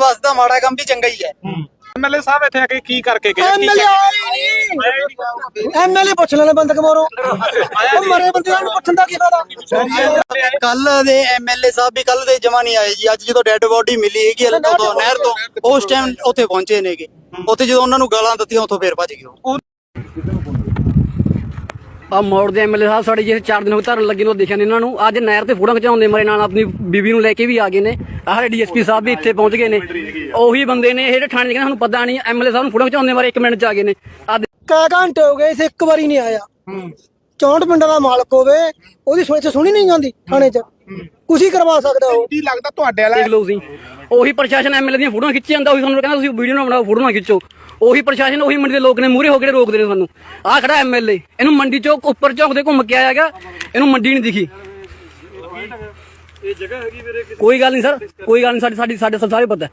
ਬਸ ਦਾ ਮਾੜਾ ਕੰਮ ਵੀ ਚੰਗਾ ਹੀ ਹੈ। ਐਮਐਲਏ ਸਾਹਿਬ ਇੱਥੇ ਆ ਕੇ ਕੀ ਕਰਕੇ ਗਏ? ਕੀ ਐਮਐਲਏ ਆਏ ਨਹੀਂ ਐਮਐਲਏ ਪੁੱਛ ਲੈਣੇ ਬੰਦ ਕਮੋਰੋ ਉਹ ਮਰੇ ਬੰਦਿਆਂ ਨੂੰ ਪੁੱਛਣ ਦਾ ਕੀ ਫਾਇਦਾ? ਕੱਲ ਦੇ ਐਮਐਲਏ ਸਾਹਿਬ ਵੀ ਕੱਲ ਦੇ ਜਮਾ ਨਹੀਂ ਆਏ ਜੀ। ਅੱਜ ਜਦੋਂ ਡੈੱਡ ਬੋਡੀ ਮਿਲੀ ਹੈਗੀ ਹਲ ਤੋਂ ਨਹਿਰ ਤੋਂ ਉਸ ਟਾਈਮ ਉੱਥੇ ਪਹੁੰਚੇ ਨੇਗੇ। ਉੱਥੇ ਜਦੋਂ ਉਹਨਾਂ ਨੂੰ ਗਾਲਾਂ ਦਿੱਤੀਆਂ ਉੱਥੋਂ ਫੇਰ ਭੱਜ ਗਏ ਉਹ। ਆ ਮੋੜ ਦੇ ਐਮਐਲਏ ਸਾਹਿਬ ਸਾਡੇ ਜਿਹੜੇ 4 ਦਿਨ ਹੋ ਧਰਨ ਲੱਗੇ ਨੂੰ ਦੇਖਿਆ ਨੀ ਇਹਨਾਂ ਨੂੰ। ਅੱਜ ਨਹਿਰ ਤੇ ਫੋਟੋ ਖਿਚਾਉਂਦੇ ਮਰੇ ਨਾਲ ਆਪਣੀ ਬੀਬੀ ਨੂੰ ਲੈ ਕੇ ਵੀ ਆ ਗਏ ਨੇ। ਆਹ ਸਾਡੇ ਡੀਐਸਪੀ ਸਾਹਿਬ ਵੀ ਇੱਥੇ ਪਹੁੰਚ ਗਏ ਨੇ। ਉਹੀ ਬੰਦੇ ਨੇ ਇਹ ਜਿਹੜੇ ਥਾਣੇ ਦੇ ਕਹਿੰਦੇ ਸਾਨੂੰ ਪਤਾ ਨਹੀਂ ਐਮਐਲਏ ਸਾਹਿਬ ਨੂੰ ਫੋਟੋ ਖਿਚਾਉਂਦੇ ਮਾਰੇ 1 ਮਿੰਟ ਚ ਆ ਗਏ ਨੇ। ਆ ਕਈ ਘੰਟੇ ਹੋ ਗਏ ਇਥੇ ਇੱਕ ਵਾਰੀ ਨਹੀਂ ਆਇਆ। 64 ਪਿੰਡਾਂ ਦਾ ਮਾਲਕ ਹੋਵੇ ਉਹਦੀ ਸੁਣੀ ਸੁਣੀ ਨਹੀਂ ਜਾਂਦੀ ਥਾਣੇ 'ਚ। ਹੀ। ਕਰਵਾ ਸਕਦਾ ਉਹ ਕੀ ਲੱਗਦਾ ਤੁਹਾਡੇ ਵਾਲਾ ਦੇਖ ਲਓ ਤੁਸੀਂ। ਉਹੀ ਪ੍ਰਸ਼ਾਸਨ ਐਮਐਲਏ ਦੀਆਂ ਫੋਟੋਆਂ ਖਿੱਚੀ ਜਾਂਦਾ ਉਹੀ ਸਾਨੂੰ ਕਹਿੰਦਾ ਤੁਸੀਂ ਵੀਡੀਓ ਨਾ ਬਣਾਓ ਫੋਟੋਆਂ ਖਿੱਚੋ। ਉਹੀ ਪ੍ਰਸ਼ਾਸਨ ਉਹੀ ਮੰਡੀ ਦੇ ਲੋਕ ਨੇ ਮੂਰੇ ਹੋ ਕੇ ਰੋਕਦੇ ਨੇ ਸਾਨੂੰ। ਆਹ ਖੜਾ ਐਮਐਲਏ ਇਹਨੂੰ ਮੰਡੀ ਚੋਂ ਉੱਪਰ ਝੁਕਦੇ ਘੁੰਮ ਕੇ ਆਇਆਗਾ ਇਹਨੂੰ ਮੰਡੀ ਨਹੀਂ ਦਿਖੀ। ਕੋਈ ਗੱਲ ਨਹੀਂ ਸਰ ਕੋਈ ਗੱਲ ਨਹੀਂ ਸਾਡੀ ਸਾਡੀ ਸਾਡੇ ਸਭ ਸਾਰੇ ਪਤਾ।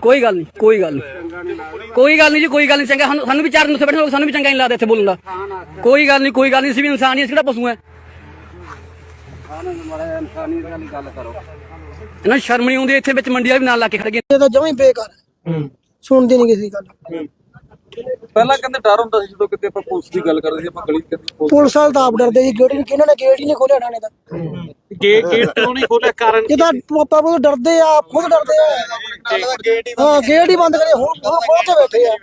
ਕੋਈ ਗੱਲ ਨਹੀਂ ਕੋਈ ਗੱਲ ਨਹੀਂ। ਕੋਈ ਗੱਲ ਨਹੀਂ ਜੀ ਕੋਈ ਗੱਲ ਨਹੀਂ ਚੰਗਾ ਸਾਨੂੰ ਸਾਨੂੰ ਵੀ ਚਾਰ ਦਿਨ ਉੱਥੇ ਬੈਠੇ ਲੋਕ ਸਾਨੂੰ ਵੀ ਚੰਗਾ ਨਹੀਂ ਲੱਗਦਾ ਇੱਥੇ ਬੋਲਣ ਦਾ। ਕੋਈ ਗੱਲ ਨਹੀਂ ਕੋਈ ਗੱਲ ਨਹੀਂ ਅਸੀਂ ਵੀ ਇਨਸਾਨ ਹੀ ਅਸੀਂ ਕਿਹੜਾ ਪਸ਼ੂ ਹੈ? ਇਹਨਾਂ ਨੂੰ ਸ਼ਰਮ ਨਹੀਂ ਆਉਂਦੀ ਇੱਥੇ ਵਿੱਚ ਮੰਡੀ ਵਾਲੇ ਵੀ ਨਾਲ ਲਾ ਕੇ ਖੜ ਗਏ ਇਹ ਤਾਂ ਜਮਾਂ ਹੀ ਬੇਕਾਰ ਹੈ। ਸੁਣਦੀ ਨਹੀਂ ਕਿਸੇ ਗੱਲ। ਪਹਿਲਾਂ ਕਹਿੰਦੇ ਡਰ ਹੁੰਦਾ ਸੀ ਜਦੋਂ ਕਿਤੇ ਆਪਾਂ ਪੁਲਿਸ ਦੀ ਗੱਲ ਕਰਦੇ ਸੀ ਆਪਾਂ ਗਲੀ ਦੇ ਪੁਲਿਸ ਪੁਲਿਸ ਵਾਲ ਤਾਂ ਆਪ ਡਰਦੇ ਸੀ ਗੇਟ ਨਹੀਂ ਕਿਹਨਾਂ ਨੇ ਗੇਟ ਹੀ ਨਹੀਂ ਖੋਲਿਆ ਥਾਣੇ ਦਾ। ਗੇਟ ਗੇਟ ਕਿਉਂ ਨਹੀਂ ਖੋਲਿਆ? ਕਾਰਨ ਜਿਹਦਾ ਪਾਪਾ ਉਹ ਡਰਦੇ ਆ ਖੁਦ ਡਰਦੇ ਆ। ਹਾਂ ਗੇਟ ਹੀ ਬੰਦ ਕਰੇ ਹੁਣ ਹੁਣ ਖੋਲ ਕੇ ਬੈਠੇ ਆ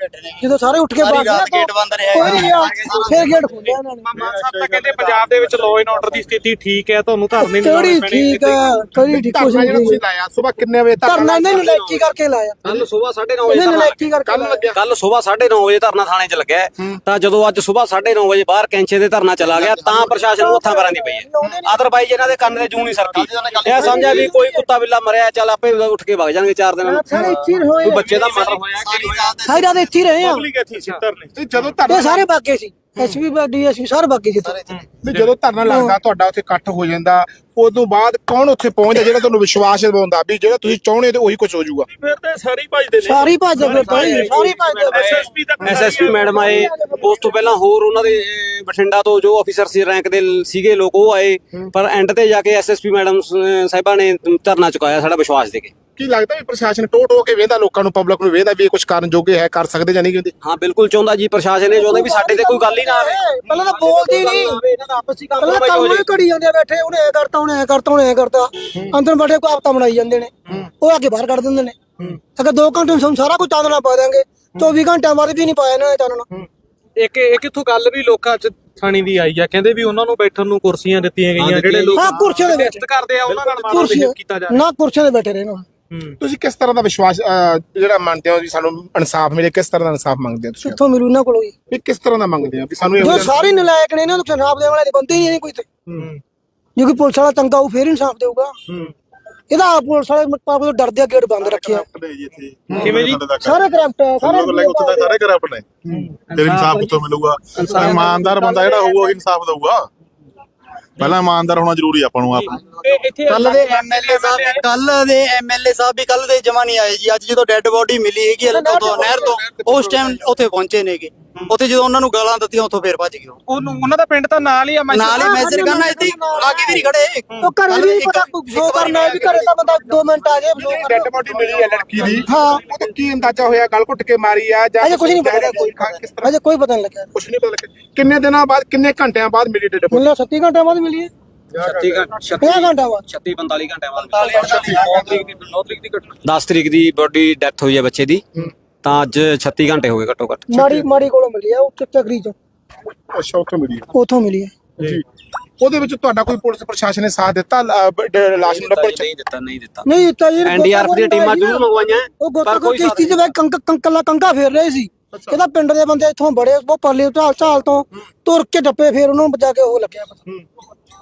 ਜਦੋਂ ਸਾਰੇ ਉੱਠ ਕੇ ਬਾਹਰ ਗੇਟ ਬੰਦ ਰਿਹਾ ਕੋਈ ਨਹੀਂ ਫਿਰ ਗੇਟ ਖੋਲਿਆ ਇਹਨਾਂ ਨੇ। ਮਾਨ ਸਾਹਿਬ ਤਾਂ ਕਹਿੰਦੇ ਪੰਜਾਬ ਦੇ ਵਿੱਚ ਲਾਅ ਐਂਡ ਆਰਡਰ ਦੀ ਸਥਿਤੀ ਠੀਕ ਹੈ ਤੁਹਾਨੂੰ ਧਰਨੇ ਨਹੀਂ ਕਿਹੜੀ ਠੀਕ ਆ ਕਿਹੜੀ ਠੀਕ ਕੁਛ ਨਹੀਂ। ਲਾਇਆ ਸਵੇਰ ਕਿੰਨੇ ਵਜੇ ਧਰਨਾ ਇਹਨਾਂ ਨਲਾਇਕੀ ਕਰਕੇ ਲਾਇਆ। ਕੱਲ ਸਵੇਰ 9:30 ਇਹਨੇ ਵਜੇ ਨਲਾਇਕੀ ਕਰਕੇ ਲਾਇਆ ਕੱਲ ਸਵੇਰ 9:30 ਵਜੇ ਧਰਨਾ ਥਾਣੇ 'ਚ ਲੱਗਿਆ। ਹੈ। ਤਾਂ ਜਦੋਂ ਅੱਜ ਸਵੇਰ 9:30 ਵਜੇ ਬਾਹਰ ਕੈਂਚੇ ਦੇ ਧਰਨਾ ਚਲਾ ਗਿਆ ਤਾਂ ਪ੍ਰਸ਼ਾਸਨ ਨੂੰ ਹੱਥਾਂ ਪੈਰਾਂ ਦੀ ਪਈ ਹੈ। ਅਦਰਵਾਈਜ਼ ਇਹਨਾਂ ਦੇ ਕੰਨ ਦੇ ਜੂ ਨਹੀਂ ਸਰਕੀ। ਇਹ ਸਮਝਿਆ ਵੀ ਕੋਈ ਕੁੱਤਾ ਬਿੱਲਾ ਮਰਿਆ ਚੱਲ ਆਪੇ ਉੱਠ ਕੇ ਵਗ ਜਾਣਗੇ ਚਾਰ ਦਿਨਾਂ ਨੂੰ। ਸਾਰੇ ਇੱਥੇ ਹੀ ਹੋਏ ਕੋਈ ਬੱਚੇ ਦਾ ਮਰਡਰ ਹੋਇਆ ਕਿ ਨਹੀਂ ਹੋਇਆ? ਸਾਰੀ ਰਾਤ ਇੱਥੇ ਰਹੇ ਆ। ਪਬਲਿਕ ਇੱਥੇ ਸੀ? ਧਰਨੇ ਤੇ ਜਦੋਂ ਇਹ ਸਾਰੇ ਬਾਗੇ ਸੀ। ਐਸਪੀ ਡੀਐਸਪੀ ਸਾਰੇ ਬਾਗੇ ਸੀ ਇੱਥੇ। ਵੀ ਜਦੋਂ ਧਰਨਾ ਲੱਗਦਾ ਤੁਹਾਡਾ ਉੱਥੇ ਇਕੱਠ ਹੋ ਜਾਂਦਾ ਉਦੋਂ ਬਾਅਦ ਕੌਣ ਉੱਥੇ ਪਹੁੰਚਦਾ ਜਿਹੜਾ ਤੁਹਾਨੂੰ ਵਿਸ਼ਵਾਸ ਦਿਵਾਉਂਦਾ ਵੀ ਜਿਹੜਾ ਤੁਸੀਂ ਚਾਹੁੰਦੇ ਤੇ ਉਹੀ ਕੁਝ ਹੋ ਜਾਊਗਾ? ਫਿਰ ਤਾਂ ਸਾਰੇ ਭਜਦੇ ਨੇ। ਸਾਰੀ ਭੱਜ ਫਿਰ ਭਾਈ ਸਾਰੀ ਭੱਜ ਐਸਐਸਪੀ ਦਾ ਐਸਐਸਪੀ ਮੈਡਮ ਆਏ ਉਸ ਤੋਂ ਪਹਿਲਾਂ ਹੋਰ ਉਹਨਾਂ ਦੇ ਬਠਿੰਡਾ ਤੋਂ ਜੋ ਅਫੀਸਰ ਸੀ ਰੈਂਕ ਦੇ ਸੀਗੇ ਲੋਕ ਉਹ ਆਏ। ਪਰ ਐਂਡ ਤੇ ਜਾ ਕੇ ਐਸਐਸਪੀ ਮੈਡਮ ਸਾਹਿਬਾਂ ਨੇ ਧਰਨਾ ਚੁਕਾਇਆ ਸਾਡਾ ਵਿਸ਼ਵਾਸ ਦੇ ਕੇ। ਕੀ ਲੱਗਦਾ ਵੀ ਪ੍ਰਸ਼ਾਸਨ ਟੋ ਟੋ ਕੇ ਵੇਂਦਾ ਲੋਕਾਂ ਨੂੰ ਪਬਲਿਕ ਨੂੰ ਵੇਂਦਾ ਵੀ ਇਹ ਕੁਝ ਕਰਨ ਜੋਗੇ ਹੈ ਕਰ ਸਕਦੇ ਜਾਂ ਨਹੀਂ ਕਹਿੰਦੇ ਹਾਂ ਬਿਲਕੁਲ ਚਾਹੁੰਦਾ ਜੀ ਪ੍ਰਸ਼ਾਸਨ ਨੇ ਚਾਹੁੰਦਾ ਵੀ ਸਾਡੇ ਤੇ ਕੋਈ ਗੱਲ ਹੀ ਨਾ ਆਵੇ। ਪਹਿਲਾਂ ਤਾਂ ਬੋਲਦੀ ਨਹੀਂ। ਇਹਨਾਂ ਦਾ ਆਪਸੀ ਕੰਮ ਪਹਿਲਾਂ ਕੰਮ ਹੀ ਘੜੀ ਜਾਂਦੇ ਆ ਬੈਠੇ ਉਹਨੇ ਐ ਕਰਤਾ ਉਹਨੇ ਐ ਕਰਤਾ ਉਹਨੇ ਐ ਕਰਤਾ। ਅੰਦਰ ਬੈਠੇ ਕੋ ਆਪਤਾ ਬਣਾਈ ਜਾਂਦੇ ਨੇ। ਉਹ ਅੱਗੇ ਬਾਹਰ ਕੱਢ ਦਿੰਦੇ ਨੇ। ਅਗਰ 2 ਘੰਟੇ ਨੂੰ ਸਾਰਾ ਕੁਝ ਚਾਨਣਾ ਪਾ ਦਾਂਗੇ 24 ਘੰਟਿਆਂ ਬਾਅਦ ਵੀ ਨਹੀਂ ਪਾਇਆ ਇਹਨਾਂ ਨੇ ਚਾਨਣਾ। ਇੱਕ ਇੱਕ ਇਥੋਂ ਗੱਲ ਵੀ ਲੋਕਾਂ 'ਚ ਥਾਣੀ ਦੀ ਆਈ ਆ ਕਹਿੰਦੇ ਵੀ ਉਹਨਾਂ ਨੂੰ ਬੈਠਣ ਨੂੰ ਕੁਰਸੀਆਂ ਦਿੱਤੀਆਂ ਗਈਆਂ ਜਿਹੜੇ ਲੋਕ ਹਾਂ ਕੁਰਸੀਆਂ ਦੇ ਵਿੱਚ ਕਰਦੇ ਆ ਉਹਨਾਂ ਨਾਲ ਮਾੜਾ ਕੀਤਾ ਜਾ ਨਾ ਕੁਰਸੀਆਂ ਦੇ ਬੈਠੇ ਰਹੇ ਨਾ ਤੁਸੀਂ ਕਿਸ ਤਰ੍ਹਾਂ ਦਾ ਵਿਸ਼ਵਾਸ ਅਹ, ਜਿਹੜਾ ਮੰਨਦੇ ਹੋ ਵੀ ਸਾਨੂੰ ਇਨਸਾਫ ਮਿਲੇ ਕਿਸ ਤਰ੍ਹਾਂ ਦਾ ਇਨਸਾਫ ਮੰਗਦੇ ਹੋ ਤੁਸੀਂ? ਕਿੱਥੋਂ ਮਿਲੂ ਇਹਨਾਂ ਕੋਲੋਂ ਜੀ? ਵੀ ਕਿਸ ਤਰ੍ਹਾਂ ਦਾ ਮੰਗਦੇ ਹੋ? ਵੀ ਸਾਨੂੰ ਇਹੋ ਜੋ ਜਿਹਾ ਸਾਰੇ ਨਲਾਇਕ ਨੇ ਇਹਨਾਂ ਨੂੰ ਇਨਸਾਫ ਦੇਣ ਵਾਲੇ ਬੰਦੇ ਹੀ ਨਹੀਂ ਕੋਈ ਤੇ ਜੇ ਕੋਈ ਪੁਲਿਸ ਵਾਲਾ ਤੰਗਾ ਉਹ ਫੇਰ ਇਨਸਾਫ ਦੇਊਗਾ। ਇਹਦਾ ਆਪ ਪੁਲਿਸ ਵਾਲੇ ਪਾਪ ਤੋਂ ਡਰਦੇ ਆ ਗੇਟ ਬੰਦ ਰੱਖਿਆ। ਕਿਵੇਂ ਜੀ? ਸਾਰੇ ਕਰਪਟ ਆ ਸਾਰੇ ਉੱਥੇ ਤਾਂ ਸਾਰੇ ਕਰਪਟ ਨੇ। ਫਿਰ ਇਨਸਾਫ ਕਿੱਥੋਂ ਮਿਲੂਗਾ? ਇਮਾਨਦਾਰ ਬੰਦਾ ਜਿਹੜਾ ਹੋਊਗਾ ਉਹ ਇਨਸਾਫ ਦਊਗਾ। ਪਹਿਲਾਂ ਇਮਾਨਦਾਰ ਹੋਣਾ ਜ਼ਰੂਰੀ ਆਪਾਂ ਨੂੰ ਆਪ। ਕੱਲ ਦੇ ਐਮਐਲਏ ਸਾਹਿਬ ਕੱਲ ਦੇ ਐਮਐਲਏ ਸਾਹਿਬ ਵੀ ਕੱਲ ਦੇ ਜਮਾ ਨਹੀਂ ਆਏ ਜੀ। ਅੱਜ ਜਦੋਂ ਡੈੱਡ ਬੋਡੀ ਮਿਲੀ ਹੈਗੀ ਹਲ ਤੋਂ ਨਹਿਰ ਤੋਂ ਉਸ ਟਾਈਮ ਉੱਥੇ ਪਹੁੰਚੇ ਨੇਗੇ। ਉੱਥੇ ਜਦੋਂ ਉਹਨਾਂ ਨੂੰ ਗਾਲਾਂ ਦਿੱਤੀਆਂ ਉੱਥੋਂ ਫੇਰ ਭੱਜ ਗਏ ਉਹ। ਉਹਨੂੰ ਉਹਨਾਂ ਦਾ ਪਿੰਡ ਤਾਂ ਨਾਲ ਹੀ ਆ ਮੈਂ ਨਾਲ ਹੀ ਮੈਸੇਜ ਕਰਨਾ ਇੱਥੇ ਆਗੇ ਵੀ ਨਹੀਂ ਖੜੇ। ਉਹ ਘਰੇ ਵੀ ਪਤਾ ਸੋ ਕਰਨਾ ਵੀ ਘਰੇ ਤਾਂ ਬੰਦਾ 2 ਮਿੰਟ ਆ ਜਾਏ ਬਲੋ ਡੈਡ ਬੋਡੀ ਮਿਲੀ ਹੈ ਲੜਕੀ ਦੀ ਹਾਂ। ਉਹ ਤਾਂ ਕੀ ਅੰਦਾਜ਼ਾ ਹੋਇਆ ਗਲ ਘੁੱਟ ਕੇ ਮਾਰੀ ਆ ਜਾਂ ਅਜੇ ਕੁਝ ਨਹੀਂ ਪਤਾ ਕੋਈ ਕਿਸ ਤਰ੍ਹਾਂ? ਅਜੇ ਕੋਈ ਪਤਾ ਨਹੀਂ ਲੱਗਿਆ। ਕੁਝ ਨਹੀਂ ਪਤਾ ਲੱਗਿਆ। ਕਿੰਨੇ ਦਿਨਾਂ ਬਾਅਦ ਕਿੰਨੇ ਘੰਟਿਆਂ ਬਾਅਦ ਮਿਲੀ ਡੈਡ ਮੁੱਲਾ 37 ਘੰਟੇ ਬਾਅਦ ਮਿਲੀ ਹੈ। 36 ਘੰਟੇ 50 ਘੰਟਾ ਬਾਅਦ। 36 45 ਘੰਟਿਆਂ ਬਾਅਦ 9 ਤਰੀਕ ਦੀ 9 ਤਰੀਕ ਦੀ ਘਟਨਾ। 10 ਤਰੀਕ ਦੀ ਬੋਡੀ ਡੈਥ ਹੋਈ ਹੈ ਬੱਚੇ ਦੀ। ਤਾਂ ਅੱਜ 36 ਘੰਟੇ ਹੋ ਗਏ ਘੱਟੋ ਘੱਟ। ਮਾੜੀ ਮਾੜੀ ਕੋਲੋਂ ਮਿਲੀ ਹੈ ਉਹ ਚੱਕਰੀ ਚੋਂ। ਅੱਛਾ ਉੱਥੋਂ ਮਿਲੀ ਉਥੋਂ ਮਿਲੀ ਹੈ ਜੀ। ਉਹਦੇ ਵਿੱਚ ਤੁਹਾਡਾ ਕੋਈ ਪੁਲਿਸ ਪ੍ਰਸ਼ਾਸਨ ਨੇ ਸਾਥ ਦਿੱਤਾ ਲ- ਬ- ਡ- ਲਾਸ਼ ਨੂੰ ਲੱਭਣ ਚ? ਨਹੀਂ ਦਿੱਤਾ ਨਹੀਂ ਦਿੱਤਾ। ਨਹੀਂ ਦਿੱਤਾ ਜੀ ਐਨਡੀਆਰਐਫ ਦੀਆਂ ਟੀਮਾਂ ਜ਼ਰੂਰ ਮੰਗਵਾਈਆਂ ਉਹ ਪਰ ਗੋਤਾ ਕੋਈ ਕੋਈ ਕਿਸ਼ਤੀ ਦੇ ਵਿੱਚ ਕੰਕ ਕੰਕਲਾ ਕੰਕਾ ਫੇਰ ਰਹੇ ਸੀ। ਇਹਦਾ ਪਿੰਡ ਦੇ ਬੰਦੇ ਇੱਥੋਂ ਬੜੇ ਉਹ ਪਰਲੇ ਢਾਲ ਢਾਲ ਤੋਂ ਤੁਰ ਕੇ ਡੱਪੇ ਫੇਰ ਉਹਨੂੰ ਬਚਾ ਕੇ ਉਹ ਲੱਗਿਆ ਪਤਾ।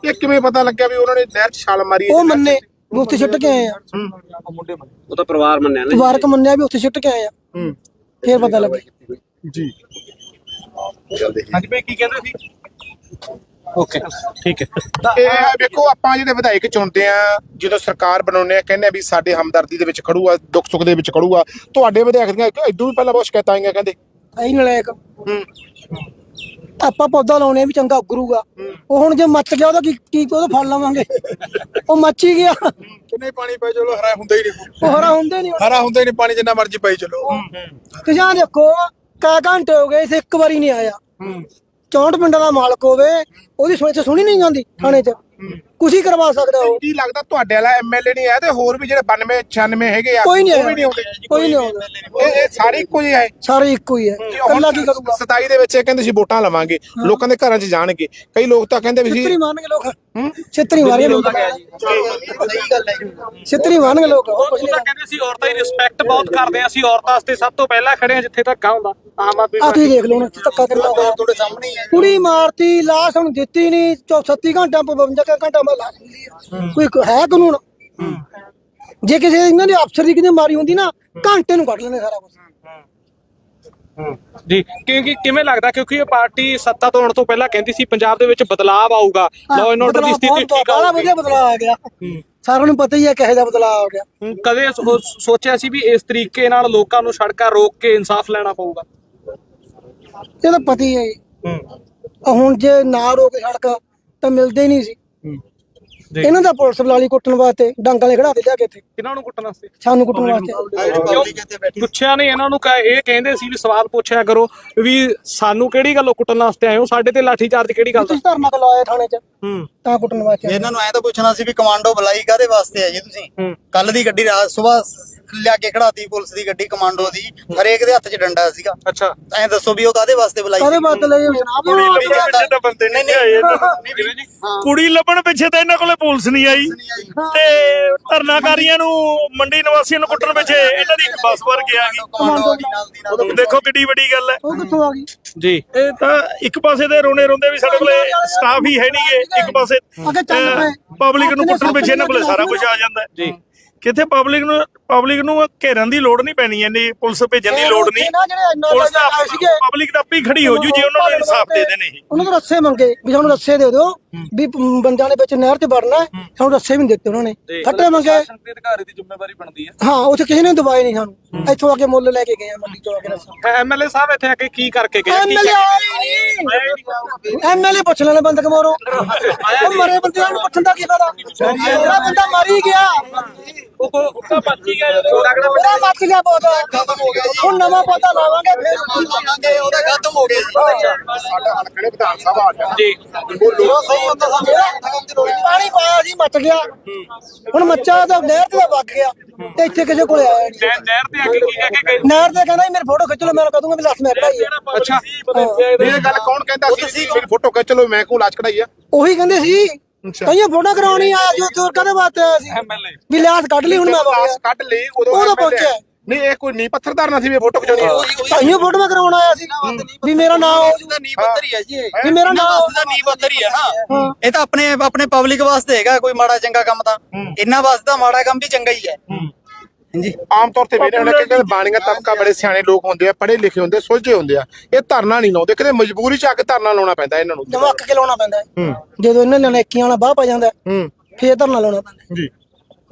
ਇਹ ਕਿਵੇਂ ਪਤਾ ਲੱਗਿਆ ਵੀ ਉਹਨਾਂ ਨੇ ਨਹਿਰ 'ਚ ਛਾਲ ਮਾਰੀ ਹੈ ਉਹ ਮੰਨੇ ਵੀ ਉੱਥੇ ਛਿੱਟ ਕੇ ਆਏ ਆ। ਉਹ ਤਾਂ ਪਰਿਵਾਰ ਮੰਨਿਆ ਨਾ ਮੁਬਾਰਕ ਮੰਨਿਆ ਵੀ ਉੱਥੇ ਛਿੱਟ ਕੇ ਆਏ ਆ। ਹੂੰ। ਫੇਰ ਪਤਾ ਲੱਗਿਆ ਜੀ। ਹਾਂਜੀ ਭਾਈ ਕੀ ਕਹਿੰਦੇ ਸੀ? ਓਕੇ ਠੀਕ ਹੈ। ਇਹ ਵੇਖੋ ਆਪਾਂ ਜਿਹੜੇ ਵਿਧਾਇਕ ਚੁਣਦੇ ਆ ਜਦੋਂ ਸਰਕਾਰ ਬਣਾਉਂਦੇ ਆ ਕਹਿੰਦੇ ਆ ਵੀ ਸਾਡੇ ਹਮਦਰਦੀ ਦੇ ਵਿੱਚ ਖੜੂਗਾ ਦੁੱਖ ਸੁੱਖ ਦੇ ਵਿੱਚ ਖੜੂਗਾ ਤੁਹਾਡੇ ਵਿਧਾਇਕ ਦੀਆਂ ਇਦੋਂ ਵੀ ਪਹਿਲਾਂ ਬਹੁਤ ਸ਼ਿਕਾਇਤਾਂ ਆਈਆਂ ਕਹਿੰਦੇ। ਆਈ ਨਲਾਇਕ ਹੂੰ। ਆਪਾਂ ਪੌਦਾ ਲਾਉਣੇ ਵੀ ਚੰਗਾ ਉਗਰੂਗਾ। ਉਹ ਹੁਣ ਜੇ ਮੱਚ ਗਿਆ ਉਹਦਾ ਕੀ ਕੀ ਉਹਦਾ ਫਲ ਲਵਾਂਗੇ? ਉਹ ਮੱਚ ਹੀ ਗਿਆ। ਕਿੰਨੇ ਪਾਣੀ ਪਈ ਚਲੋ ਹਰਾ ਹੁੰਦਾ ਹੀ ਨਹੀਂ। ਉਹ ਹਰਾ ਹੁੰਦੇ ਨਹੀਂ ਹਰਾ ਹੁੰਦਾ ਹੀ ਨਹੀਂ ਪਾਣੀ ਜਿੰਨਾ ਮਰਜ਼ੀ ਪਈ ਚਲੋ। ਕਿਸਾਨ ਦੇਖੋ ਕਾ ਘੰਟੇ ਹੋ ਗਏ ਇਸੇ ਇੱਕ ਵਾਰੀ ਨਹੀਂ ਆਇਆ। 64 ਪਿੰਡਾਂ ਦਾ ਮਾਲਕ ਹੋਵੇ ਉਹਦੀ ਸੁਣੀ ਸੁਣੀ ਨਹੀਂ ਜਾਂਦੀ ਥਾਣੇ 'ਚ। ਕੁਛ ਹੀ ਕਰਵਾ ਸਕਦਾ ਉਹ ਕੀ ਲੱਗਦਾ ਤੁਹਾਡੇ ਵਾਲਾ ਐਮਐਲਏ ਨਹੀਂ ਆਇਆ ਤੇ ਹੋਰ ਵੀ ਜਿਹੜੇ 92 96 ਹੈਗੇ ਆ ਕੋਈ ਨਹੀਂ ਉਹ ਵੀ ਨਹੀਂ ਆਉਂਦੇ? ਕੋਈ ਨਹੀਂ ਆਉਂਦਾ। ਇਹ ਇਹ ਸਾਰੇ ਇੱਕੋ ਜਿਹੇ ਆਏ ਸਾਰੇ ਇੱਕੋ ਹੀ ਹੈ। ਕੱਲਾ ਕੀ ਕਰੂਗਾ? 27 ਦੇ ਵਿੱਚ ਇਹ ਕਹਿੰਦੇ ਸੀ ਵੋਟਾਂ ਲਵਾਂਗੇ। ਲੋਕਾਂ ਦੇ ਘਰਾਂ 'ਚ ਜਾਣਗੇ। ਕਈ ਲੋਕ ਤਾਂ ਕਹਿੰਦੇ ਵੀ ਸੀ ਛਿੱਤਰੀ ਮਾਰਨਗੇ ਲੋਕ। ਛਿੱਤਰੀ ਮਾਰਨਗੇ ਲੋਕ ਸਹੀ ਗੱਲ ਹੈ ਜੀ ਛਿੱਤਰੀ ਮਾਰਨਗੇ ਲੋਕ। ਉਹ ਉਹ ਨਹੀਂ ਤਾਂ ਕਹਿੰਦੇ ਸੀ ਔਰਤਾਂ ਦੀ ਰਿਸਪੈਕਟ ਬਹੁਤ ਕਰਦੇ ਆ ਅਸੀਂ ਔਰਤਾਂ ਵਾਸਤੇ ਸਭ ਤੋਂ ਪਹਿਲਾਂ ਖੜੇ ਆ ਜਿੱਥੇ ਤੱਕ ਹੁੰਦਾ। ਆਮ ਆਦਮੀ ਆ ਤੁਸੀਂ ਦੇਖ ਲਓ ਹੁਣ ਧੱਕਾ ਹੋਇਆ। ਤੁਹਾਡੇ ਸਾਹਮਣੇ ਹੀ ਹੈ ਕੁੜੀ ਮਾਰਤੀ ਲਾਸ਼ ਹੁਣ ਦਿੱਤੀ ਨਹੀਂ। 37 ਘੰਟਾ 52 ਘੰਟਾ ਮੈਂ ਲਾ ਦਿੰਦੀ ਆ। ਕੋਈ ਕ- ਹੈ ਕਾਨੂੰਨ? ਜੇ ਕਿਸੇ ਇਹਨਾਂ ਦੇ ਅਫਸਰ ਦੀ ਕਿਤੇ ਮਾਰੀ ਹੁੰਦੀ ਨਾ ਘੰਟੇ ਨੂੰ ਕੱਢ ਲੈਣੇ ਸਾਰਾ ਕੁਝ ਜੀ ਕਿਉਂਕਿ ਕਿਵੇਂ ਲੱਗਦਾ ਕਿਉਂਕਿ ਇਹ ਪਾਰਟੀ ਸੱਤਾ ਤੋਂ ਆਉਣ ਤੋਂ ਪਹਿਲਾਂ ਕਹਿੰਦੀ ਸੀ ਪੰਜਾਬ ਦੇ ਵਿੱਚ ਬਦਲਾਅ ਆਊਗਾ। ਲਾਅ ਐਂਡ ਆਰਡਰ ਦੀ ਸਥਿਤੀ ਠੀਕ ਆਊਗੀ। ਵਧੀਆ ਬਦਲਾਅ ਆ ਗਿਆ। ਸਾਰਿਆਂ ਨੂੰ ਪਤਾ ਹੀ ਹੈ ਕਿਹੋ ਜਿਹਾ ਬਦਲਾਅ ਆ ਗਿਆ। ਕਦੇ ਸੋਚਿਆ ਸੀ ਵੀ ਇਸ ਤਰੀਕੇ ਨਾਲ ਲੋਕਾਂ ਨੂੰ ਸੜਕਾਂ ਰੋਕ ਕੇ ਇਨਸਾਫ ਲੈਣਾ ਪਊਗਾ? ਇਹ ਤਾਂ ਪਤਾ ਹੀ ਹੈ। ਹੁਣ ਜੇ ਨਾ ਰੋਕ ਸੜਕ ਤਾਂ ਮਿਲਦੇ ਹੀ ਨਹੀਂ ਸੀ। ਇਹਨਾਂ ਦਾ ਪੁਲਿਸ ਬੁਲਾਲੀ ਕੁੱਟਣ ਵਾਸਤੇ ਡਾਂਗਾਂ ਦੇ ਖੜਾ ਕੇ ਲਿਆ ਕੇ ਇੱਥੇ। ਕਿਹਨਾਂ ਨੂੰ ਕੁੱਟਣ ਵਾਸਤੇ? ਸਾਨੂੰ ਕੁੱਟਣ ਵਾਸਤੇ। ਪੁੱਛਿਆ ਨਹੀਂ ਇਹਨਾਂ ਨੂੰ ਕਹ ਇਹ ਕਹਿੰਦੇ ਸੀ ਵੀ ਸਵਾਲ ਪੁੱਛਿਆ ਕਰੋ ਵੀ ਸਾਨੂੰ ਕਿਹੜੀ ਗੱਲੋਂ ਕੁੱਟਣ ਵਾਸਤੇ ਆਏ ਹੋ? ਸਾਡੇ ਤੇ ਲਾਠੀ ਚਾਰਜ ਕਿਹੜੀ ਗੱਲ ਦਾ? ਤੁਸੀਂ ਧਰਨਾ ਲਾਇਆ ਥਾਣੇ 'ਚ। ਹੂੰ। ਤਾਂ ਕੁੱਟਣ ਵਾਸਤੇ। ਇਹਨਾਂ ਨੂੰ ਐ ਤਾਂ ਪੁੱਛਣਾ ਸੀ ਵੀ ਕਮਾਂਡੋ ਬੁਲਾਈ ਕਾਦੇ ਵਾਸਤੇ ਹੈ ਜੀ ਤੁਸੀਂ। ਕੱਲ ਦੀ ਗੱਡੀ ਰਾਤ ਸਵੇਰ ਲਿਆ ਕੇ ਖੜਾਤੀ ਪੁਲਿਸ ਦੀ ਗੱਡੀ ਕਮਾਂਡੋ ਦੀ ਹਰੇਕ ਦੇ ਹੱਥ 'ਚ ਡੰਡਾ ਸੀਗਾ। ਅੱਛਾ। ਐ ਦੱਸੋ ਵੀ ਉਹ ਕਾਦੇ ਵਾਸਤੇ ਬੁਲਾਈ ਕਾਹਦੇ ਸੀ? ਬਾਤ ਲਈ ਜਨਾਬ ਪਿੱਛੇ ਤਾਂ ਬੰਦੇ ਨਹੀਂ ਆਏ। ਕੁੜੀ ਲੱਭਣ ਪਿੱਛੇ ਤਾਂ ਇਹਨਾਂ ਕੋਲੇ ਪੁਲਿਸ ਨਹੀਂ ਆਈ। ਤੇ ਧਰਨਾਕਾਰੀਆਂ ਨੂੰ ਮੰਡੀ ਨਿਵਾਸੀਆਂ ਨੂੰ ਕੁੱਟਣ ਪਿੱਛੇ ਇਹਨਾਂ ਦੀ ਇੱਕ ਬੱਸ ਵਰ ਗਿਆ ਨਾਲ ਦੇਖੋ ਕਿੱਡੀ ਵੱਡੀ ਗੱਲ ਹੈ। ਉਹ ਕਿੱਥੋਂ ਆ ਗਈ? ਜੀ। ਇਹ ਤਾਂ ਇੱਕ ਪਾਸੇ ਦੇ ਰੋਣੇ ਰੋਂਦੇ ਵੀ ਸਾਡੇ ਕੋਲੇ ਸਟਾਫ ਹੀ ਹੈ ਨਹੀਂਗੇ ਇੱਕ ਪਾਸੇ ਅੱਗੇ ਚੱਲ ਪਏ। ਪਬਲਿਕ ਨੂੰ ਕੁੱਟਣ ਪਿੱਛੇ ਇਹਨਾਂ ਕੋਲੇ ਸਾਰਾ ਕੁਝ ਆ ਜਾਂਦਾ ਜੀ। ਕਿੱਥੇ ਪਬਲਿਕ ਨੂੰ ਪਬਲਿਕ ਨੂੰ ਘੇਰਨ ਦੀ ਲੋੜ ਨਹੀਂ ਪੈਣੀ ਇੰਨੀ ਪੁਲਿਸ ਭੇਜਣ ਦੀ ਲੋੜ ਨਹੀਂ। ਪੁਲਿਸ ਤਾਂ ਪਬਲਿਕ ਤਾਂ ਆਪੇ ਖੜੀ ਹੋ ਜੂ ਜੇ ਉਹਨਾਂ ਨੂੰ ਇਨਸਾਫ ਦੇ ਦੇਣ ਇਹ ਉਹਨਾਂ ਨੂੰ ਰੱਸੇ ਮੰਗੇ ਵੀ ਸਾਨੂੰ ਰੱਸੇ ਦੇ ਦਿਓ ਵੀ ਬੰਦਿਆਂ ਨੇ ਵਿੱਚ ਨਹਿਰ 'ਚ ਵੜਨਾ ਹੈ। ਸਾਨੂੰ ਰੱਸੇ ਵੀ ਨਹੀਂ ਦਿੱਤੇ ਉਹਨਾਂ ਨੇ। ਫੱਟੇ ਮੰਗੇ। ਅਧਿਕਾਰੀ ਦੀ ਜ਼ਿੰਮੇਵਾਰੀ ਬਣਦੀ ਹੈ। ਹਾਂ ਉੱਥੇ ਕਿਸੇ ਨੇ ਦਵਾਈ ਨਹੀਂ ਸਾਨੂੰ। ਇੱਥੋਂ ਆ ਕੇ ਮੁੱਲ ਲੈ ਕੇ ਗਏ ਆ ਮੰਡੀ ਤੋਂ ਆ ਕੇ ਰੱਸਾ ਐਮਐਲਏ ਸਾਹਿਬ ਇੱਥੇ ਆ ਕੇ ਕੀ ਕਰਕੇ ਗਏ ਕੀ ਐਮਐਲਏ ਆਏ ਨਹੀਂ। ਐਮਐਲਏ ਪੁੱਛ ਲੈਣੇ ਬੰਦ ਕਮੋਰੋ। ਉਹ ਮਰੇ ਬੰਦਿਆਂ ਨੂੰ ਪੁੱਛਣ ਦਾ ਕੀ ਫਾਇਦਾ? ਜਿਹੜਾ ਬੰਦਾ ਮਰ ਗਿਆ। ਉਹ ਉਹ ਪੱਚੀ ਗਿਆ ਜਦੋਂ। ਉਹਦਾ ਮੱਚ ਗਿਆ ਪੌਦਾ ਖਤਮ ਹੋ ਗਿਆ ਜੀ। ਹੁਣ ਨਵਾਂ ਪੌਦਾ ਲਾਵਾਂਗੇ। ਫਿਰ ਲਾਵਾਂਗੇ ਉਹਦਾ ਖਤਮ ਹੋ ਗਿਆ ਜੀ। ਸਾਡਾ ਹਲਕੜੇ ਵਿਧਾਨ ਸਭਾ ਆ ਗਿਆ। ਜੀ। ਜਦੋਂ ਸਹੀ ਹੁੰਦਾ ਸਾਨੂੰ। ਖਤਮ ਦੀ ਲੋੜ ਨਹੀਂ। ਪਾਣੀ ਪਾਇਆ ਸੀ ਮੱਚ ਗਿਆ। ਹੁਣ ਮੱਚਾ ਤਾਂ ਨਹਿਰ ਤੇ ਤਾਂ ਵਗ ਗਿਆ। ਤੇ ਇੱਥੇ ਕਿਸੇ ਕੋਲੇ ਆਇਆ ਨਹੀਂ। ਨਹਿ- ਨਹਿਰ ਤੇ ਆ ਕੇ ਕੀ ਕਹਿ ਕੇ ਗਏ? ਨਹਿਰ ਤੇ ਕਹਿੰਦਾ ਮੇਰੀ ਫੋਟੋ ਖਿੱਚ ਲਓ ਮੈਂ ਕਹ ਦੂੰਗਾ ਵੀ ਲੱਖ ਮੇਰਾ ਹੀ ਆ ਅੱਛਾ। ਇਹ ਗੱਲ ਕੌਣ ਕਹਿੰਦਾ ਸੀ? ਮੇਰੀ ਫੋਟੋ ਖਿੱਚ ਲਓ ਮੈਂ ਕੋਲ ਲਾਜ ਕਢਾਈ ਆ? ਉਹੀ ਕਹਿੰਦੇ ਸੀ ਕਈਆਂ ਫੋਟੋ ਕਰਾਉਣੀ ਆਇਆ ਸੀ ਉੱਥੇ ਕਾਹਦੇ ਵਾਸਤੇ ਆਇਆ ਸੀ? ਐਮਐਲਏ ਵੀ ਲਿਆਸ ਕੱਢ ਲਈ ਹੁਣ ਮੈਂ ਲਾਸ਼ ਗਿਆ ਕੱਢ ਲਈ ਉਦੋਂ ਉਦੋਂ ਪਹੁੰਚਿਆ। ਨਹੀਂ ਇਹ ਕੋਈ ਨੀ ਪੱਥਰ ਧਾਰਨਾ ਸੀ ਵੀ ਫੋਟੋ ਖਿਚਾਉਣੀ ਆ। ਤਾਈਆਂ ਫੋਟੋ ਮੈਂ ਕਰਾਉਣ ਆਇਆ ਸੀ। ਵੀ ਮੇਰਾ ਨਾਮ ਹੋ ਦਾ ਨੀ ਪੱਤਰ ਹੀ ਹੈ ਜੀ ਇਹ। ਵੀ ਮੇਰਾ ਨਾਮ ਵਾਸਤੇ ਦਾ ਨੀ ਪੱਤਰ ਹੀ ਹੈ ਨਾ। ਇਹ ਤਾਂ ਆਪਣੇ ਆਪਣੇ ਪਬਲਿਕ ਵਾਸਤੇ ਹੈਗਾ ਕੋਈ ਮਾੜਾ ਚੰਗਾ ਕੰਮ ਤਾਂ। ਇਹਨਾਂ ਵਾਸਤੇ ਤਾਂ ਮਾੜਾ ਕੰਮ ਵੀ ਚੰਗਾ ਹੀ। ਹੈ। ਹਾਂਜੀ। ਆਮ ਤੌਰ ਤੇ ਵੇਖਦੇ ਹੁੰਦੇ ਕਿ ਬਾਣੀਆਂ ਤਬਕਾ ਬੜੇ ਸਿਆਣੇ ਲੋਕ ਹੁੰਦੇ ਆ ਪੜ੍ਹੇ ਲਿਖੇ ਹੁੰਦੇ ਸੁਲਝੇ ਹੁੰਦੇ ਆ। ਇਹ ਧਰਨਾ ਨਹੀਂ ਲਾਉਂਦੇ ਕਿਤੇ ਮਜਬੂਰੀ ਚ ਆ ਕੇ ਧਰਨਾ ਲਾਉਣਾ ਪੈਂਦਾ ਇਹਨਾਂ ਨੂੰ। ਜਮੱਕ ਕੇ ਲਾਉਣਾ ਪੈਂਦਾ। ਜਦੋਂ ਇਹਨਾਂ ਨੇ ਨੇਕੀਆਂ ਵਾਲਾ ਬਾਹ ਪਾ ਜਾਂਦਾ ਫੇਰ ਧਰਨਾ ਲਾਉਣਾ ਪੈਂਦਾ। ਜੀ।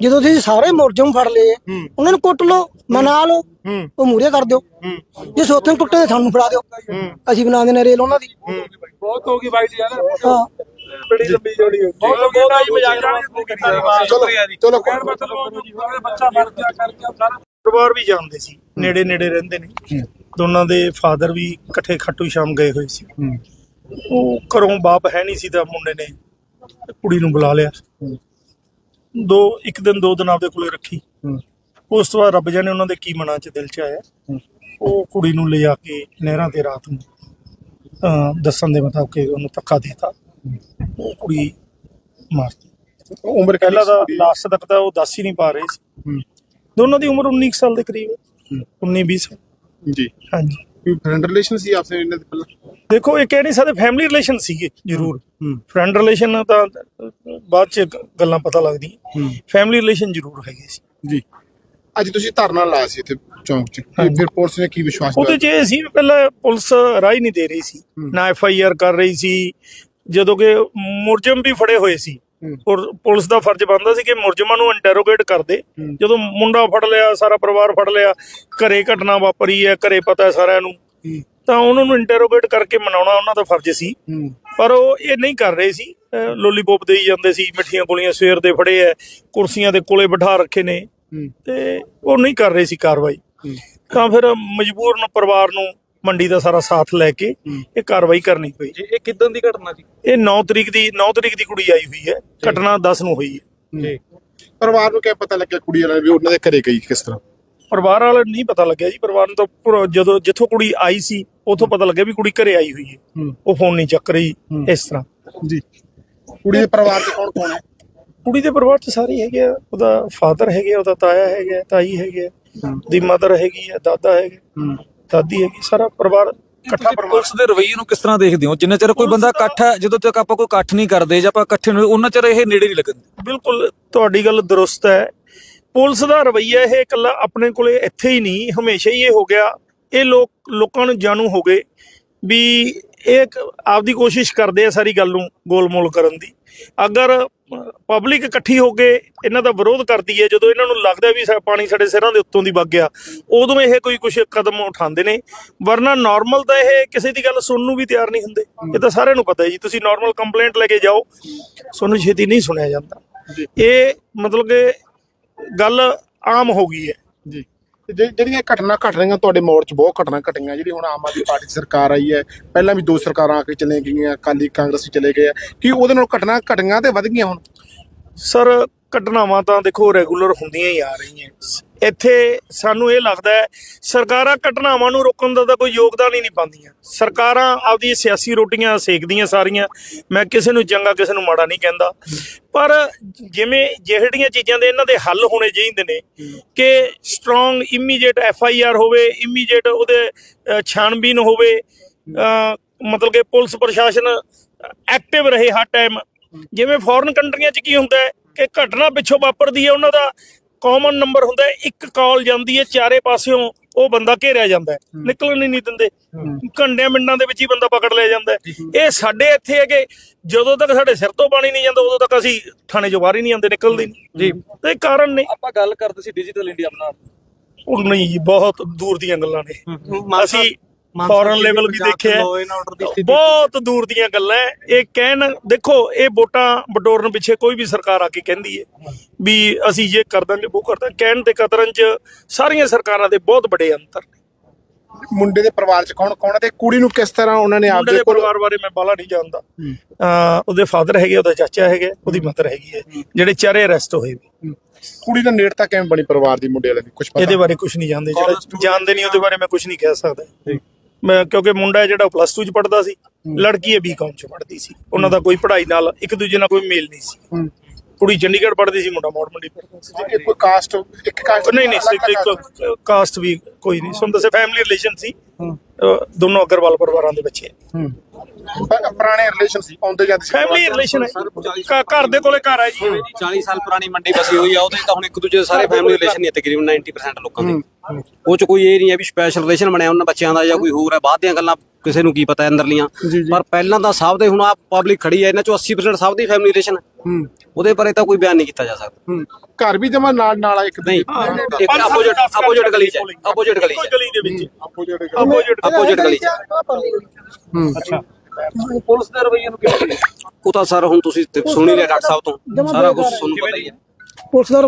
ਜਦੋਂ ਤੁਸੀਂ ਸਾਰੇ ਮੁਰਜਮ ਫੜ ਲਏ ਉਹਨਾਂ ਨੂੰ ਕੁੱਟ ਲਓ ਮਨਾ ਲਓ ਉਹ ਮੂਰੇ ਕਰ ਦਿਓ। ਜੇ ਸੋਥੇ ਨੂੰ ਕੁੱਟੇ ਤਾਂ ਸਾਨੂੰ ਫੜਾ ਦਿਓ। ਅਸੀਂ ਬਣਾ ਦੇਣੇ ਰੇਲ ਉਹਨਾਂ ਦੀ। ਬਹੁਤ ਹੋ ਗਈ ਬਾਈਟ ਯਾਰ। ਹਾਂ। ਬੜੀ ਲੰਬੀ ਜੋੜੀ ਹੋ। ਗਈ ਬਹੁਤ ਬਹੁਤ ਆਈ ਮਜ਼ਾਕ ਚਲੋ ਚਲੋ ਬੱਚਾ ਮਰ ਗਿਆ ਕਰ ਗਿਆ ਸਾਰਾ ਪਰਿਵਾਰ ਵੀ ਜਾਣਦੇ ਸੀ ਨੇੜੇ ਨੇੜੇ ਰਹਿੰਦੇ ਨੇ। ਦੋਨਾਂ ਦੇ ਫਾਦਰ ਵੀ ਇਕੱਠੇ ਖੱਟੂ ਸ਼ਾਮ ਗਏ ਹੋਏ ਸੀ। ਉਹ ਘਰੋਂ ਬਾਪ ਹੈ ਨਹੀਂ ਸੀ ਤਾਂ ਮੁੰਡੇ ਨੇ ਕੁੜੀ ਨੂੰ ਬੁਲਾ ਲਿਆ। ਦੋ ਇੱਕ ਦਿਨ ਦੋ ਦਿਨ ਆਪਦੇ ਕੋਲੇ ਰੱਖੀ। ਉਸ ਤੋਂ ਬਾਅਦ ਰੱਬ ਜਾਣੇ ਉਹਨਾਂ ਦੇ ਕੀ ਮਨਾਂ 'ਚ ਦਿਲ 'ਚ ਆਇਆ। ਉਹ ਕੁੜੀ ਨੂੰ ਲਿਜਾ ਕੇ ਨਹਿਰਾਂ ਤੇ ਰਾਤ ਨੂੰ ਦੱਸਣ ਦੇ ਮੁਤਾਬਕ ਉਹਨੂੰ ਧੱਕਾ ਦੇਤਾ। ਉਹ ਕੁੜੀ ਮਾਰਤੀ ਉਮਰ ਪਹਿਲਾਂ ਤਾਂ ਲਾਸਟ ਤੱਕ ਤਾਂ ਉਹ ਦੱਸ ਹੀ ਨਹੀਂ ਪਾ ਰਹੇ ਸੀ। ਦੋਨਾਂ ਦੀ ਉਮਰ 19 ਕੁ ਸਾਲ ਦੇ ਕਰੀਬ ਹੈ। 19 20 ਸਾਲ। ਜੀ। ਹਾਂਜੀ। ਕੋਈ ਫਰੈਂਡ ਰਿਲੇਸ਼ਨ ਸੀ ਆਪਸੇ ਇਹਨਾਂ ਦੇ ਪਹਿਲਾਂ? ਦੇਖੋ ਇਹ ਕਹਿ ਨਹੀਂ ਸਕਦੇ ਫੈਮਿਲੀ ਰਿਲੇਸ਼ਨ ਸੀਗੇ ਜ਼ਰੂਰ। ਫਰੈਂਡ ਰਿਲੇਸ਼ਨ ਤਾਂ ਬਾਅਦ ਚ ਗੱਲਾਂ ਪਤਾ ਲੱਗਦੀਆਂ। ਫੈਮਿਲੀ ਰਿਲੇਸ਼ਨ ਜ਼ਰੂਰ ਹੈਗੇ ਸੀ। ਜੀ। ਅੱਜ ਤੁਸੀਂ ਧਰਨਾ ਲਾਇਆ ਸੀ ਇੱਥੇ ਚੌਂਕ 'ਚ। ਫਿਰ ਪੁਲਿਸ ਨੇ ਕੀ ਵਿਸ਼ਵਾਸ ਉਹਦੇ ਚ ਇਹ ਸੀ ਪਹਿਲਾਂ ਪੁਲਿਸ ਰਾਈ ਨਹੀਂ ਦੇ ਰਹੀ ਸੀ। ਨਾ ਐਫ ਆਈ ਆਰ ਕਰ ਰਹੀ ਸੀ। ਜਦੋਂ ਕਿ ਮੁਰਜਮ ਵੀ ਫੜੇ ਹੋਏ ਸੀ। ਔਰ ਪੁਲਿਸ ਦਾ ਫਰਜ਼ ਬਣਦਾ ਸੀ ਕਿ ਮੁਰਜਮਾਂ ਨੂੰ ਇੰਟਰੋਗੇਟ ਕਰਦੇ ਜਦੋਂ ਮੁੰਡਾ ਫੜ ਲਿਆ ਸਾਰਾ ਪਰਿਵਾਰ ਫੜ ਲਿਆ ਘਰੇ ਘਟਨਾ ਵਾਪਰੀ ਹੈ ਘਰੇ ਪਤਾ ਸਾਰਿਆਂ ਨੂੰ। ਤਾਂ ਉਹਨਾਂ ਨੂੰ ਇੰਟਰੋਗੇਟ ਕਰਕੇ ਮਨਾਉਣਾ ਉਹਨਾਂ ਦਾ ਫਰਜ਼ ਸੀ। ਪਰ ਉਹ ਇਹ ਨਹੀਂ ਕਰ ਰਹੇ ਸੀ। ਲੋਲੀਪੌਪ ਦੇਈ ਜਾਂਦੇ ਸੀ ਮਿੱਠੀਆਂ ਗੋਲੀਆਂ ਸਵੇਰ ਦੇ ਫੜੇ ਐ ਕੁਰਸੀਆਂ ਦੇ ਕੋਲੇ ਬਿਠਾ ਰੱਖੇ ਨੇ। ਤੇ ਉਹ ਨਹੀਂ ਕਰ ਰਹੇ ਸੀ ਕਾਰਵਾਈ। ਤਾਂ ਫਿਰ ਮਜਬੂਰਨ ਪਰਿਵਾਰ ਨੂੰ ਮੰਡੀ ਦਾ ਸਾਰਾ ਸਾਥ ਲੈ ਕੇ ਇਹ ਕਾਰਵਾਈ ਕਰਨੀ ਪਈ। ਜੀ ਇਹ ਕਿਦਾਂ ਦੀ ਘਟਨਾ ਜੀ? ਇਹ 9 ਤਰੀਕ ਦੀ 9 ਤਰੀਕ ਦੀ ਕੁੜੀ ਆਈ ਹੋਈ ਹੈ। ਘਟਨਾ 10 ਨੂੰ ਹੋਈ ਹੈ। ਜੀ। ਪਰਿਵਾਰ ਨੂੰ ਕਿਵੇਂ ਪਤਾ ਲੱਗਿਆ ਕੁੜੀ ਵਾਲਿਆਂ ਨੂੰ ਵੀ ਉਹਨਾਂ ਦੇ ਘਰੇ ਗਈ ਕਿਸ ਤਰ੍ਹਾਂ? ਪਰਿਵਾਰ ਵਾਲੇ ਨਹੀਂ ਪਤਾ ਲੱਗਿਆ ਜੀ। ਪਰਿਵਾਰ ਨੂੰ ਤਾਂ ਜਦੋਂ ਜਿੱਥੋਂ ਕੁੜੀ ਆਈ ਸੀ ਉਥੋਂ ਪਤਾ ਲੱਗਿਆ ਵੀ ਕੁੜੀ ਘਰੇ ਆਈ ਹੋਈ ਹੈ। ਉਹ ਫੋਨ ਨਹੀਂ ਚੱਕ ਰਹੀ ਇਸ ਤਰ੍ਹਾਂ। ਜੀ। ਕੁੜੀ ਦੇ ਪਰਿਵਾਰ 'ਚ ਕੌਣ ਕੌਣ ਹੈ? ਕੁੜੀ ਦੇ ਪਰਿਵਾਰ ਚ ਸਾਰੇ ਹੈਗੇ ਆ। ਉਹਦਾ ਫਾਦਰ ਹੈਗੇ ਆ, ਉਹਦਾ ਤਾਇਆ ਹੈਗਾ ਤਾਈ ਹੈਗੇ ਆ, ਉਹਦੀ ਮਦਰ ਹੈਗੀ ਹੈ ਦਾਦਾ ਹੈਗੇ। ਦਾਦੀ ਹੈਗੀ ਸਾਰਾ ਪਰਿਵਾਰ ਇਕੱਠਾ ਪਰਿਵਾਰ ਪੁਲਿਸ ਦੇ ਰਵੱਈਏ ਨੂੰ ਕਿਸ ਤਰ੍ਹਾਂ ਦੇਖਦੇ ਹੋ? ਜਿੰਨਾ ਚਿਰ ਕੋਈ ਬੰਦਾ ਇਕੱਠ ਹੈ ਜਦੋਂ ਤੱਕ ਆਪਾਂ ਕੋਈ ਇਕੱਠ ਨਹੀਂ ਕਰਦੇ ਜਾਂ ਆਪਾਂ ਇਕੱਠੇ ਨੂੰ ਉਹਨਾਂ ਚਿਰ ਇਹ ਨੇੜੇ ਨਹੀਂ ਲੱਗਣ ਬਿਲਕੁਲ ਤੁਹਾਡੀ ਗੱਲ ਦਰੁਸਤ ਹੈ। ਪੁਲਿਸ ਦਾ ਰਵੱਈਆ ਇਹ ਇਕੱਲਾ ਆਪਣੇ ਕੋਲੇ ਇੱਥੇ ਹੀ ਨਹੀਂ ਹਮੇਸ਼ਾ ਹੀ ਇਹ ਹੋ ਗਿਆ। ਇਹ ਲੋਕ ਲੋਕਾਂ ਨੂੰ ਜਾਣੂ ਹੋ ਗਏ ਵੀ ਇਹ ਇੱਕ ਆਪਦੀ ਕੋਸ਼ਿਸ਼ ਕਰਦੇ ਆ ਸਾਰੀ ਗੱਲ ਨੂੰ ਗੋਲਮੋਲ ਕਰਨ ਦੀ। ਅਗਰ ਪਬਲਿਕ ਇਕੱਠੀ ਹੋ ਕੇ ਇਹਨਾਂ ਦਾ ਵਿਰੋਧ ਕਰਦੀ ਹੈ ਜਦੋਂ ਇਹਨਾਂ ਨੂੰ ਲੱਗਦਾ ਵੀ ਪਾਣੀ ਸਾਡੇ ਸਿਰਾਂ ਦੇ ਉੱਤੋਂ ਦੀ ਵਗ ਗਿਆ ਉਦੋਂ ਇਹ ਕੋਈ ਕੁਝ ਕਦਮ ਉਠਾਉਂਦੇ ਨੇ। ਵਰਨਾ ਨਾਰਮਲ ਤਾਂ ਇਹ ਕਿਸੇ ਦੀ ਗੱਲ ਸੁਣਨ ਨੂੰ ਵੀ ਤਿਆਰ ਨਹੀਂ ਹੁੰਦੇ। ਇਹ ਤਾਂ ਸਾਰਿਆਂ ਨੂੰ ਪਤਾ ਹੈ ਜੀ। ਤੁਸੀਂ ਨਾਰਮਲ ਕੰਪਲੇਂਟ ਲੈ ਕੇ ਜਾਓ ਤੁਹਾਨੂੰ ਛੇਤੀ ਨਹੀਂ ਸੁਣਿਆ ਜਾਂਦਾ। ਇਹ ਮਤਲਬ ਕਿ ਗੱਲ ਆਮ ਹੋ ਗਈ ਹੈ। ਜੀ ਤੇ ਜਿਹੜੀ- ਜਿਹੜੀਆਂ ਘਟਨਾ ਘਟ ਰਹੀਆਂ, ਤੁਹਾਡੇ ਮੋੜ 'ਚ ਬਹੁਤ ਘਟਨਾ ਘਟੀਆਂ। ਜਿਹੜੀ ਹੁਣ ਆਮ ਆਦਮੀ ਪਾਰਟੀ ਦੀ ਸਰਕਾਰ ਆਈ ਹੈ, ਪਹਿਲਾਂ ਵੀ ਦੋ ਸਰਕਾਰਾਂ ਆ ਕੇ ਚਲੇ ਗਈਆਂ, ਅਕਾਲੀ ਕਾਂਗਰਸੀ ਚਲੇ ਗਏ ਆ। ਕੀ ਉਹਦੇ ਨਾਲ ਘਟਨਾ ਘਟੀਆਂ ਤੇ ਵੱਧ ਗਈਆਂ ਹੁਣ? ਸਰ, ਘਟਨਾਵਾਂ ਤਾਂ ਦੇਖੋ, ਰੈਗੂਲਰ ਹੁੰਦੀਆਂ ਹੀ ਆ ਰਹੀਆਂ। ਇੱਥੇ ਸਾਨੂੰ ਇਹ ਲੱਗਦਾ ਹੈ ਸਰਕਾਰਾਂ ਘਟਨਾਵਾਂ ਨੂੰ ਰੋਕਣ ਦਾ ਤਾਂ ਕੋਈ ਯੋਗਦਾਨ ਹੀ ਨਹੀਂ ਪਾਉਂਦੀਆਂ। ਸਰਕਾਰਾਂ ਆਪਦੀ ਸਿਆਸੀ ਰੋਟੀਆਂ ਸੇਕਦੀਆਂ ਸਾਰੀਆਂ। ਮੈਂ ਕਿਸੇ ਨੂੰ ਚੰਗਾ ਕਿਸੇ ਨੂੰ ਮਾੜਾ ਨਹੀਂ ਕਹਿੰਦਾ। ਪਰ ਜਿਵੇਂ ਜਿਹੜੀਆਂ ਚੀਜ਼ਾਂ ਦੇ ਇਹਨਾਂ ਦੇ ਹੱਲ ਹੋਣੇ ਚਾਹੀਦੇ ਨੇ ਕਿ strong immediate F I R ਹੋਵੇ ਇਮੀਡੀਏਟ ਉਹਦੇ ਅ, ਛਾਣਬੀਨ ਹੋਵੇ ਮਤਲਬ ਕਿ ਪੁਲਿਸ ਪ੍ਰਸ਼ਾਸਨ ਐਕਟਿਵ ਰਹੇ ਹਰ ਟਾਈਮ ਜਿਵੇਂ ਫੋਰਨ ਕੰਟਰੀਆਂ 'ਚ ਕੀ ਹੁੰਦਾ ਹੈ ਕਿ ਘਟਨਾ ਪਿੱਛੋਂ ਵਾਪਰਦੀ ਹੈ ਉਹਨਾਂ ਦਾ ਕਾਮਨ ਨੰਬਰ ਹੁੰਦਾ ਹੈ ਇੱਕ ਕਾਲ ਜਾਂਦੀ ਹੈ ਚਾਰੇ ਪਾਸਿਓਂ ਉਹ ਬੰਦਾ ਘੇਰਿਆ ਜਾਂਦਾ ਹੈ ਨਿਕਲਣ ਹੀ ਨਹੀਂ ਦਿੰਦੇ। ਘੰਟਿਆਂ ਮਿੰਟਾਂ ਦੇ ਵਿੱਚ ਹੀ ਬੰਦਾ ਪਕੜ ਲਿਆ ਜਾਂਦਾ ਹੈ। ਇਹ ਸਾਡੇ ਇੱਥੇ ਹੈ ਕਿ ਜਦੋਂ ਤੱਕ ਸਾਡੇ ਸਿਰ ਤੋਂ ਪਾਣੀ ਨਹੀਂ ਜਾਂਦਾ ਉਦੋਂ ਤੱਕ ਅਸੀਂ ਥਾਣੇ 'ਚੋਂ ਬਾਹਰ ਹੀ ਨਹੀਂ ਆਉਂਦੇ ਨਿਕਲਦੇ ਨਹੀਂ। ਜੀ। ਤੇ ਇਹ ਕਾਰਨ ਨੇ। ਆਪਾਂ ਗੱਲ ਕਰਦੇ ਸੀ ਡਿਜੀਟਲ ਇੰਡੀਆ ਬਣਾ। ਉਹ ਨਹੀਂ ਜੀ ਬਹੁਤ ਦੂਰ ਦੀਆਂ ਗੱਲਾਂ ਨੇ। ਅਸੀਂ ਫੋਰਨ ਲੈਵਲ ਵੀ ਦੇਖਿਆ ਹੈ। ਬਹੁਤ ਦੂਰ ਦੀਆਂ ਗੱਲਾਂ। ਇਹ ਕਹਿਣ ਦੇਖੋ ਇਹ ਵੋਟਾਂ ਬਟੋਰਨ ਪਿੱਛੇ ਕੋਈ ਵੀ ਸਰਕਾਰ ਆ ਕੇ ਕਹਿੰਦੀ ਹੈ ਵੀ ਅਸੀਂ ਇਹ ਕਰ ਦਾਂਗੇ ਉਹ ਕਰ ਕਹਿਣ ਤੇ ਕਤਰਨ ਚ ਸਾਰੀਆਂ ਸਰਕਾਰਾਂ ਦੇ ਬਹੁਤ ਵੱਡੇ ਅੰਤਰ ਨੇ। ਮੁੰਡੇ ਦੇ ਪਰਿਵਾਰ 'ਚ ਕੌਣ ਕੌਣ ਹੈ ਤੇ ਕੁੜੀ ਨੂੰ ਕਿਸ ਤਰ੍ਹਾਂ ਉਹਨਾਂ ਨੇ ਆਪਦੇ ਦੇ ਕੋਲ ਪਰਿਵਾਰ ਬਾਰੇ ਮੈਂ ਬਾਲਾ ਨਹੀਂ ਜਾਣਦਾ। ਅਹ ਉਹਦੇ ਫਾਦਰ ਹੈਗੇ ਉਹਦਾ ਚਾਚਾ ਹੈਗਾ ਉਹਦੀ ਮਦਰ ਹੈਗੀ ਹੈ ਜਿਹੜੇ ਚਾਰੇ ਅਰੈਸਟ ਹੋਏ ਨੇ। ਕੁੜੀ ਦਾ ਨੇੜਤਾ ਕਿਵੇਂ ਬਣੀ ਪਰਿਵਾਰ ਦੀ ਮੁੰਡੇ ਵਾਲੇ ਦੀ? ਕੁਝ ਪਤਾ? ਇਹਦੇ ਬਾਰੇ ਕੁਝ ਨਹੀਂ ਜਾਣਦੇ। ਜਿਹੜਾ ਜਾਣਦੇ ਨਹੀਂ ਉਹਦੇ ਬਾਰੇ ਮੈਂ ਕੁਝ ਨਹੀਂ ਕਹਿ ਸਕਦਾ। ਮੈਂ ਕਿਉਂਕਿ ਮੁੰਡਾ ਹੈ ਜਿਹੜਾ ਪਲੱਸ 2 ਚ ਪੜਦਾ ਸੀ ਲੜਕੀ ਹੈ ਬੀਕਾਮ ਚ ਪੜਦੀ ਸੀ। ਉਹਨਾਂ ਦਾ ਕੋਈ ਪੜ੍ਹਾਈ ਨਾਲ ਇੱਕ ਦੂਜੇ ਨਾਲ ਕੋਈ ਮੇਲ ਨਹੀਂ ਸੀ। ਕੁੜੀ ਚੰਡੀਗੜ੍ਹ ਪੜਦੀ ਸੀ ਮੁੰਡਾ ਮੌੜ ਮੰਡੀ ਪੜਦਾ ਸੀ। ਕੋਈ ਕਾਸਟ ਇੱਕ ਕਾਸਟ ਨਹੀਂ ਨਹੀਂ ਕਾਸਟ ਵੀ ਕੋਈ ਨਹੀਂ। ਸੁਣ ਦੱਸੇ ਫੈਮਿਲੀ ਰਿਲੇਸ਼ਨ ਸੀ? ਅਹ ਦੋਨੋਂ ਅਗਰਵਾਲ ਪਰਿਵਾਰਾਂ ਦੇ ਬੱਚੇ ਪੁਰਾਣੇ ਰਿਲੇਸ਼ਨ ਸੀ ਆਉਂਦੇ ਜਾਂਦੇ ਸੀ। ਫੈਮਿਲੀ ਰਿਲੇਸ਼ਨ ਹੈ। ਘ- ਘਰ ਦੇ ਕੋਲੇ ਘਰ ਹੈ ਜੀ। 40 ਸਾਲ ਪੁਰਾਣੀ ਮੰਡੀ ਬਸੀ ਹੋਈ ਆ ਉਹਦੇ ਤਾਂ ਹੁਣ ਇੱਕ ਦੂਜੇ ਦੇ ਸਾਰੇ ਫੈਮਿਲੀ ਰਿਲੇਸ਼ਨ ਹੀ ਆ ਤਕਰੀਬਨ 90% ਲੋਕਾਂ ਦੇ। ਉਹ ਚ ਕੋਈ ਇਹ ਨਹੀਂ ਹੈ ਵੀ ਸਪੈਸ਼ਲ ਰਿਲੇਸ਼ਨ ਬਣਿਆ ਉਹਨਾਂ ਬੱਚਿਆਂ ਦਾ ਜਾਂ ਕੋਈ ਹੋਰ ਹੈ ਬਾਅਦ ਦੀਆਂ ਗੱਲਾਂ ਕਿਸੇ ਨੂੰ ਕੀ ਪਤਾ ਅੰਦਰਲੀਆਂ। ਪਰ ਪਹਿਲਾਂ ਤਾਂ ਸਭ ਦੇ ਹੁਣ ਆ ਪਬਲਿਕ ਖੜੀ ਹੈ ਇਹਨਾਂ ਚੋਂ 80% ਸਭ ਦੀ ਫੈਮਿਲੀ ਰਿਲੇਸ਼ਨ ਹੈ। ਉਹਦੇ ਬਾਰੇ ਤਾਂ ਕੋਈ ਬਿਆਨ ਨਹੀਂ ਕੀਤਾ ਜਾ ਸਕਦਾ। ਹੂੰ। ਘਰ ਵੀ ਜਮਾ ਨਾਲ ਨਾਲ ਆ ਇੱਕ ਨਹੀਂ ਇੱਕ ਆਪੋਜੀਟ ਆਪੋਜੀਟ ਗਲੀ ਚ ਆਪੋਜੀਟ ਗਲੀ ਚ। ਗਲੀ ਦੇ ਵਿੱਚ। ਆਪੋਜੀਟ ਆਪੋਜੀਟ ਗਲੀ। ਚ ਅੱਛਾ। ਪੁਲਿਸ ਦੇ ਰਵੱਈਏ ਨੂੰ ਕਿਵੇਂ ਉਹ ਤਾਂ ਸਰ ਹੁਣ ਤੁਸੀਂ ਸੁਣ ਹੀ ਲਿਆ ਡਾਕਟਰ ਸਾਹਿਬ ਤੋਂ। ਸਾਰਾ ਕੁਝ ਤੁਹਾਨੂੰ ਪਤਾ ਹੀ ਹੈ। ਪੁਲਿਸ ਦਾ